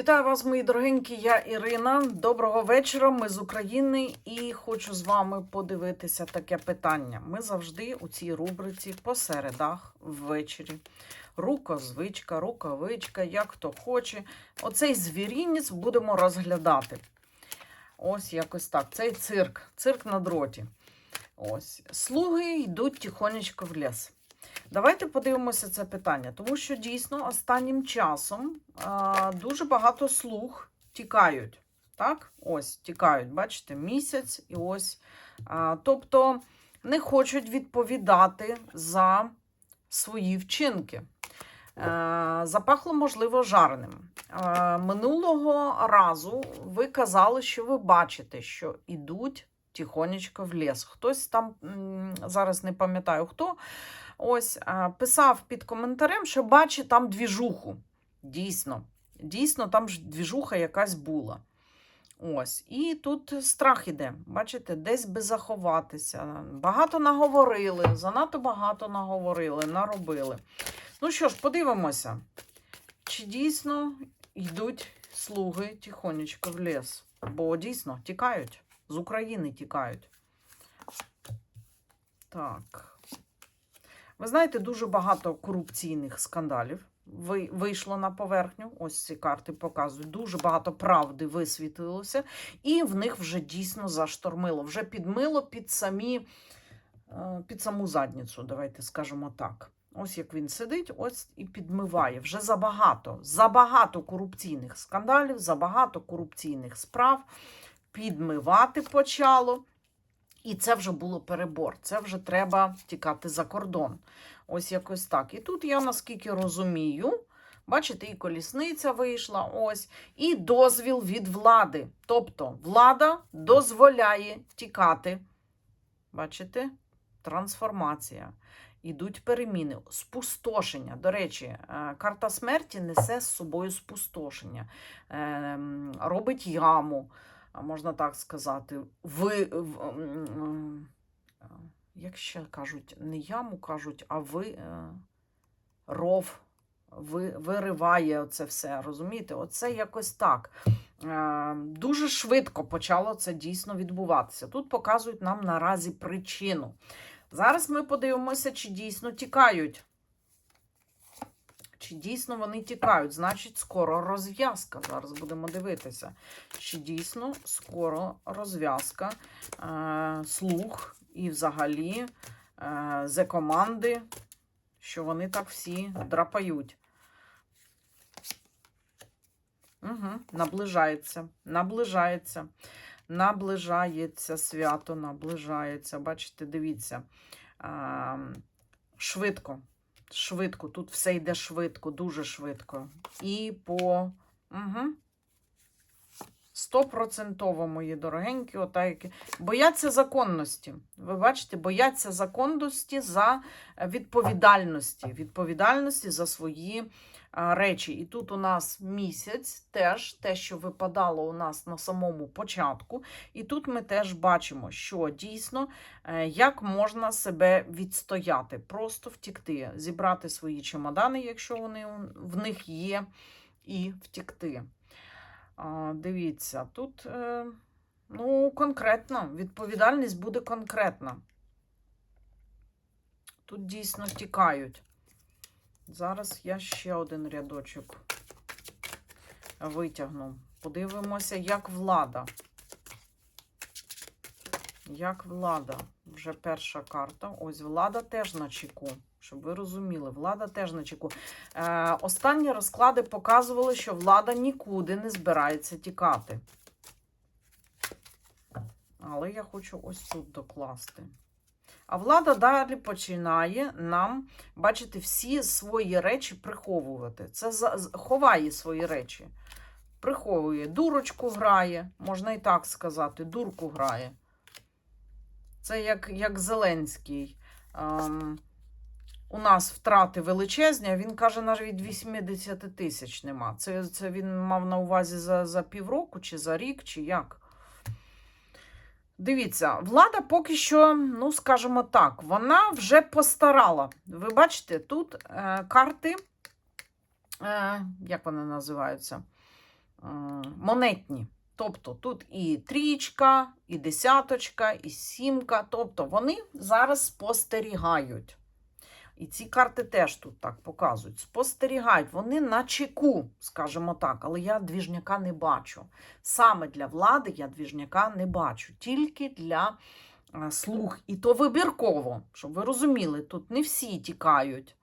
Вітаю вас, мої дорогенькі. Я Ірина. Доброго вечора. Ми з України і хочу з вами подивитися таке питання. Ми завжди у цій рубриці по середах ввечері. Рукозвичка, рукавичка, як хто хоче. Оцей звірінець будемо розглядати. Ось якось так. Цей цирк, цирк на дроті. Ось. Слуги йдуть тихонечко в ліс. Давайте подивимося це питання, тому що дійсно останнім часом а, дуже багато слуг тікають. Так, ось тікають, бачите, місяць і ось. А, тобто не хочуть відповідати за свої вчинки. Е, Запахло, можливо, жареним. Е, Минулого разу ви казали, що ви бачите, що ідуть тихонечко в ліс. Хтось там, зараз не пам'ятаю хто, ось писав під коментарем, що бачить там двіжуху. Дійсно, дійсно, там ж двіжуха якась була. Ось, і тут страх іде. Бачите, десь би заховатися. Багато наговорили, занадто багато наговорили, наробили. Ну що ж, подивимося, чи дійсно йдуть слуги тихонечко в ліс. Бо дійсно тікають, з України тікають. Так. Ви знаєте, дуже багато корупційних скандалів вийшло на поверхню. Ось ці карти показують. Дуже багато правди висвітлилося, і в них вже дійсно заштормило, вже підмило під самі, е, під саму задницю, давайте скажемо так. Ось як він сидить, ось і підмиває. Вже забагато, забагато корупційних скандалів, забагато корупційних справ. Підмивати почало. І це вже було перебор. Це вже треба тікати за кордон. Ось якось так. І тут я наскільки розумію, бачите, і колісниця вийшла, ось, і дозвіл від влади. Тобто влада дозволяє тікати. Бачите? Трансформація. Ідуть переміни, спустошення. До речі, е, карта смерті несе з собою спустошення, Ем, робить яму, можна так сказати. Ви, як ще кажуть, не яму кажуть, а ви е, ров. Ви, вириває це все, розумієте? Оце якось так. Е, дуже швидко почало це дійсно відбуватися. Тут показують нам наразі причину. Зараз ми подивимося, чи дійсно тікають. Чи дійсно вони тікають? Значить, скоро розв'язка. Зараз будемо дивитися. Чи дійсно скоро розв'язка е, слух і взагалі е, зе команди, що вони так всі драпають. Угу, наближається, наближається, наближається свято, наближається. Бачите, дивіться. А, швидко, швидко. Тут все йде швидко, дуже швидко. І по. Угу. Стопроцентово, мої дорогенькі, отак. Бояться законності. Ви бачите, бояться законності за е, відповідальності. Відповідальності за свої а, речі. І тут у нас місяць теж те, що випадало у нас на самому початку. І тут ми теж бачимо, що дійсно е, як можна себе відстояти, просто втікти, зібрати свої чемодани, якщо вони в них є, і втікти. Дивіться, тут е, ну, конкретно, відповідальність буде конкретна. Тут дійсно тікають. Зараз я ще один рядочок витягну. Подивимося, як влада. Як влада. Вже перша карта. Ось влада теж на чеку. Щоб ви розуміли, влада теж на чеку. Е, останні розклади показували, що влада нікуди не збирається тікати. Але я хочу ось тут докласти. А влада далі починає нам, бачите, всі свої речі приховувати. Це ховає свої речі. Приховує. Дурочку грає, можна і так сказати, дурку грає. Це як, як Зеленський. Ем, у нас втрати величезні, а він каже, навіть 80 тисяч нема. Це, це він мав на увазі за, за півроку, чи за рік, чи як. Дивіться, влада поки що, ну скажімо так, вона вже постарала. Ви бачите, тут е, карти, е, як вони називаються? м, монетні. Тобто тут і трічка, і десяточка, і сімка. Тобто вони зараз спостерігають. І ці карти теж тут так показують. Спостерігають, вони на чеку, скажімо так, але я двіжняка не бачу. Саме для влади я двіжняка не бачу, тільки для е, слуг. І то вибірково, щоб ви розуміли, тут не всі тікають.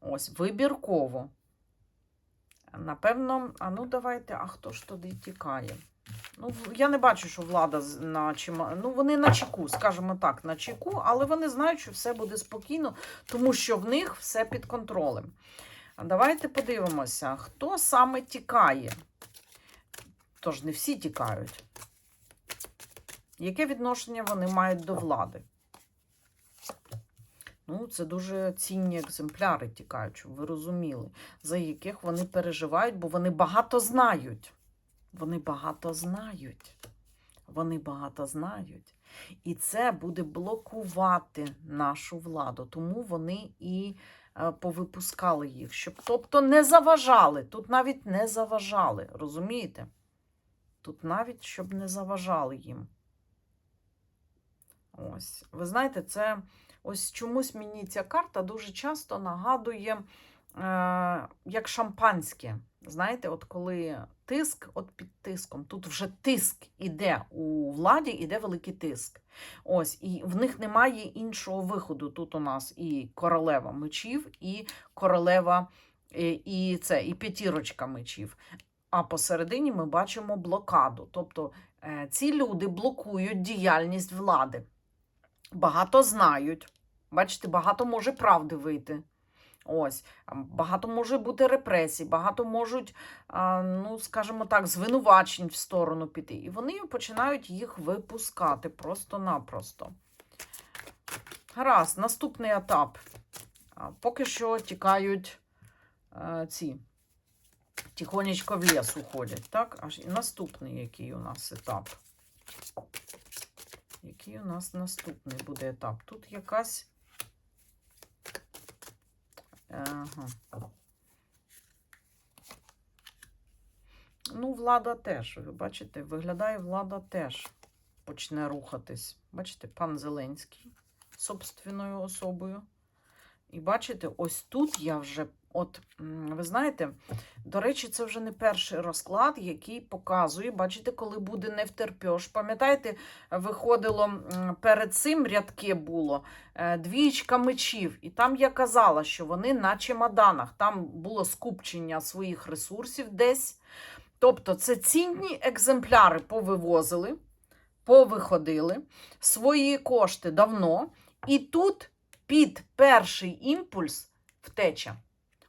Ось, вибірково. Напевно, а ну давайте, а хто ж туди тікає? Ну, я не бачу, що влада на чима. Ну, вони на чеку, скажімо так, на чеку, але вони знають, що все буде спокійно, тому що в них все під контролем. Давайте подивимося, хто саме тікає. Тож не всі тікають. Яке відношення вони мають до влади? Ну, це дуже цінні екземпляри тікають, щоб ви розуміли, за яких вони переживають, бо вони багато знають. Вони багато знають. Вони багато знають. І це буде блокувати нашу владу. Тому вони і е, повипускали їх, щоб, тобто не заважали. Тут навіть не заважали, розумієте? Тут навіть щоб не заважали їм. Ось. Ви знаєте, це ось чомусь мені ця карта дуже часто нагадує, е, як шампанське. Знаєте, от коли тиск, от під тиском, тут вже тиск іде у владі, іде великий тиск. Ось, і в них немає іншого виходу. Тут у нас і королева мечів, і королева, е, і це, і п'ятірочка мечів. А посередині ми бачимо блокаду. Тобто е, ці люди блокують діяльність влади. Багато знають. Бачите, багато може правди вийти. Ось, багато може бути репресій, багато можуть, ну, скажімо так, звинувачень в сторону піти. І вони починають їх випускати просто-напросто. Гаразд, наступний етап. Поки що тікають е, ці. Тихонечко в ліс уходять, так? Аж і наступний, який у нас етап. Який у нас наступний буде етап? Тут якась. Ага. Ну, влада теж, ви бачите, виглядає, влада теж почне рухатись. Бачите, пан Зеленський собственною особою. І бачите, ось тут я вже, от, ви знаєте, до речі, це вже не перший розклад, який показує, бачите, коли буде не втерпьош. Пам'ятаєте, виходило перед цим рядки було е, двічка мечів, і там я казала, що вони на чемоданах. Там було скупчення своїх ресурсів десь. Тобто, це цінні екземпляри повивозили, повиходили свої кошти давно, і тут під перший імпульс втеча.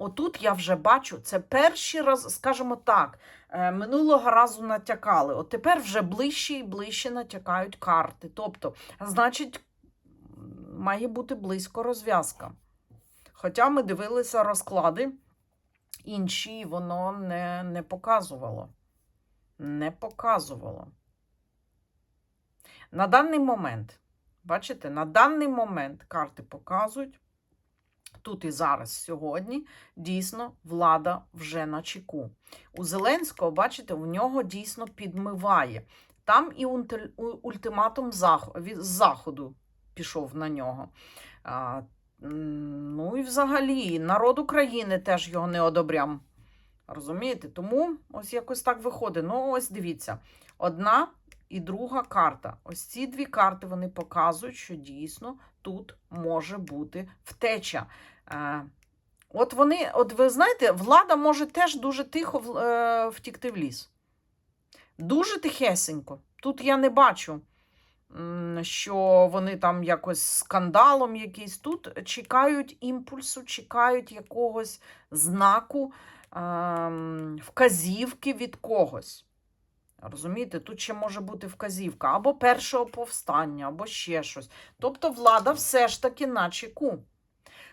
Отут я вже бачу, це перший раз, скажімо так, е, минулого разу натякали. От тепер вже ближче і ближче натякають карти. Тобто, значить, має бути близько розв'язка. Хоча ми дивилися розклади, інші воно не, не показувало. Не показувало. На даний момент, бачите, на даний момент карти показують, тут і зараз, сьогодні, дійсно, влада вже на чеку. У Зеленського, бачите, у нього дійсно підмиває. Там і ультиматум заходу пішов на нього. Ну і взагалі, народ України теж його не одобрям. Розумієте? Тому ось якось так виходить. Ну, ось дивіться, одна і друга карта. Ось ці дві карти вони показують, що дійсно тут може бути втеча. Е, От вони, от ви знаєте, влада може теж дуже тихо е, втікти в ліс. Дуже тихесенько. Тут я не бачу, що вони там якось скандалом якийсь. Тут чекають імпульсу, чекають якогось знаку, ем, вказівки від когось. Розумієте, тут ще може бути вказівка або першого повстання, або ще щось. Тобто влада все ж таки на чеку.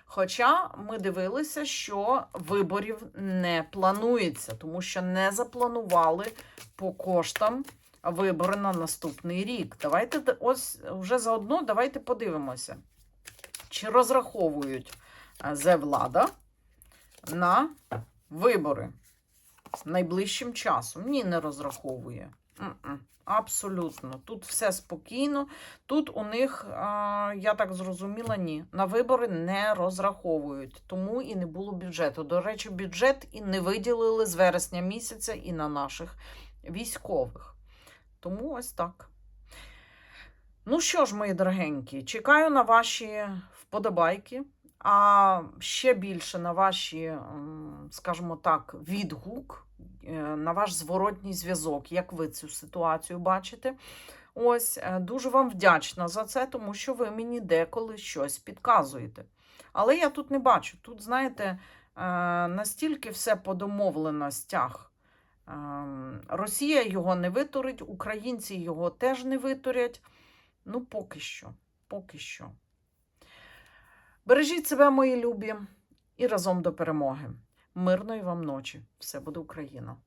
Хоча ми дивилися, що виборів не планується, тому що не запланували по коштам вибори на наступний рік. Давайте ось вже заодно давайте подивимося, чи розраховують е, зе влада на вибори. Найближчим часом. Ні, не розраховує. Абсолютно. Тут все спокійно. Тут у них, я так зрозуміла, ні. На вибори не розраховують, тому і не було бюджету. До речі, бюджет і не виділили з вересня місяця і на наших військових. Тому ось так. Ну що ж, мої дорогенькі, чекаю на ваші вподобайки, а ще більше на ваші, скажімо так, відгук, е, на ваш зворотній зв'язок, як ви цю ситуацію бачите. Ось е, дуже вам вдячна за це, тому що ви мені деколи щось підказуєте. Але я тут не бачу. Тут, знаєте, е, настільки все по домовленостях. Росія його не витурить, українці його теж не витурять. Ну, поки що. Поки що. Бережіть себе, мої любі, і разом до перемоги. Мирної вам ночі. Все буде Україна!